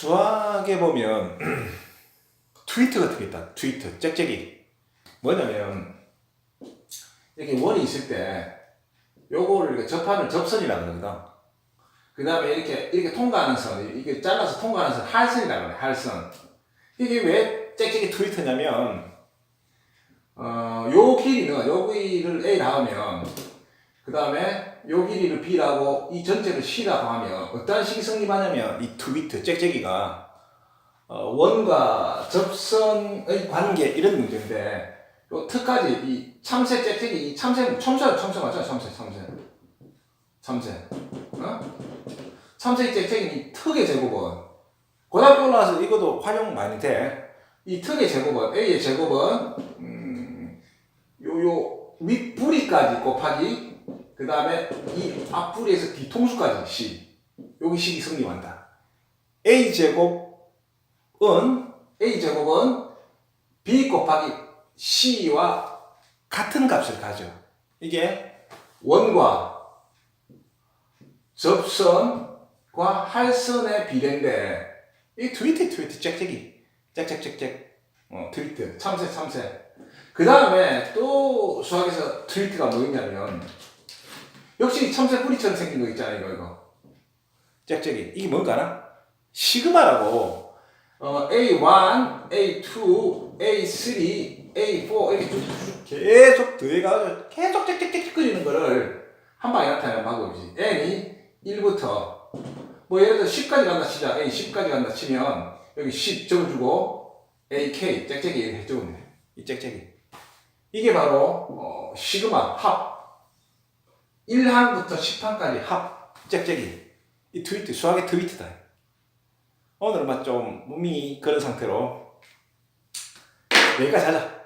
수학에 보면 트위터 같은 게 있다. 트위터, 짹짹이. 뭐냐면 이렇게 원이 있을 때 요거를 접하는 접선이라고 그러거든. 그 다음에 이렇게 이렇게 통과하는 선, 이게 잘라서 통과하는 선 할선이라고 그래. 할선. 이게 왜 짹짹이 트위터냐면 어, 요 길이는 여기를 A라 하면 그 다음에 요 길이를 B라고 이 전체를 C라고 하면 어떤 식이 성립하냐면 이 트위터 짹짹이가 어, 원과 접선의 관계 이런 문제인데 요 특까지 이 참새 짹짹이 이 참새 참새 참새 맞잖아 참새 참새 참새 어? 참새 짹짹이 이 특의 제곱은 고등학교 올라와서 이것도 활용 많이 돼. 이 특의 제곱은 A의 제곱은 음, 요요 윗뿌리까지 곱하기 그 다음에 이 앞뿌리에서 뒤통수까지 C 여기 식이 성립한다. A 제곱은 A 제곱은 B 곱하기 C와 같은 값을 가져. 이게 원과 접선과 할선의 비례인데 이 트위트 트위트 짹짹이 짹짹짹짹 어 트위트 참새 참새 그 다음에 또 수학에서 트위트가 뭐 있냐면 역시 참새 뿌리처럼 생긴 거 있잖아요 이거 이거. 짹짹이. 이게 뭔가 나 시그마라고. 어, A1, A2, A3, A4 이렇게 쭉쭉 계속 더해가지고 계속 짹짹짹 끓이는 거를 한 방에 나타내는 방법이지. N이 1부터 뭐 예를 들어 10까지 간다 치자. A 10까지 간다 치면 여기 10 적어주고 AK 짹짹이 적으면 돼. 이 짹짹이. 이게 바로 어, 시그마 합 1항부터 10항까지 합 짹짹이. 이 트위트 수학의 트위트다. 오늘은 막좀 몸이 그런 상태로. 여기까지 하자